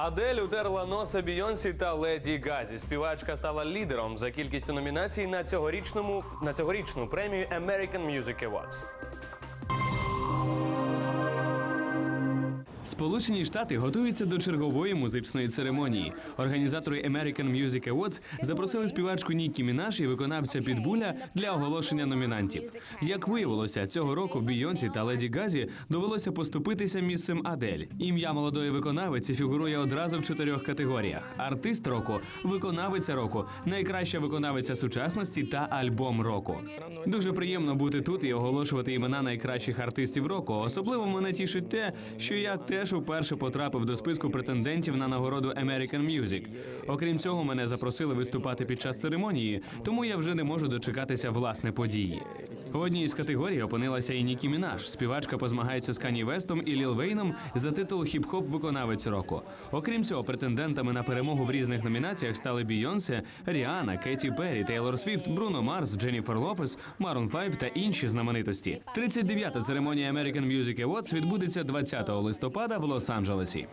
Адель утерла носа Бійонсі та Леді Газі. Співачка стала лідером за кількістю номінацій на цьогорічному на цьогорічну премію American Music Awards. Сполучені Штати готуються до чергової музичної церемонії. Організатори American Music Awards запросили співачку Нікі Мінаш і виконавця Підбуля для оголошення номінантів. Як виявилося, цього року Бійонсі та Леді Газі довелося поступитися місцем Адель. Ім'я молодої виконавиці фігурує одразу в чотирьох категоріях: артист року, виконавиця року, найкраща виконавиця сучасності та альбом року. Дуже приємно бути тут і оголошувати імена найкращих артистів року. Особливо мене тішить те, що я теж уперше потрапив до списку претендентів на нагороду American Music. Окрім цього, мене запросили виступати під час церемонії, тому я вже не можу дочекатися власне події. У одній із категорій опинилася і Нікі Мінаш. Співачка позмагається з Кані Вестом і Ліл Вейном за титул хіп-хоп виконавець року. Окрім цього, претендентами на перемогу в різних номінаціях стали Бійонсе, Ріана, Кеті Перрі, Тейлор Свіфт, Бруно Марс, Дженніфер Лопес, Марун 5 та інші знаменитості. 39-та церемонія American Music Awards відбудеться 20 листопада в Лос-Анджелесі.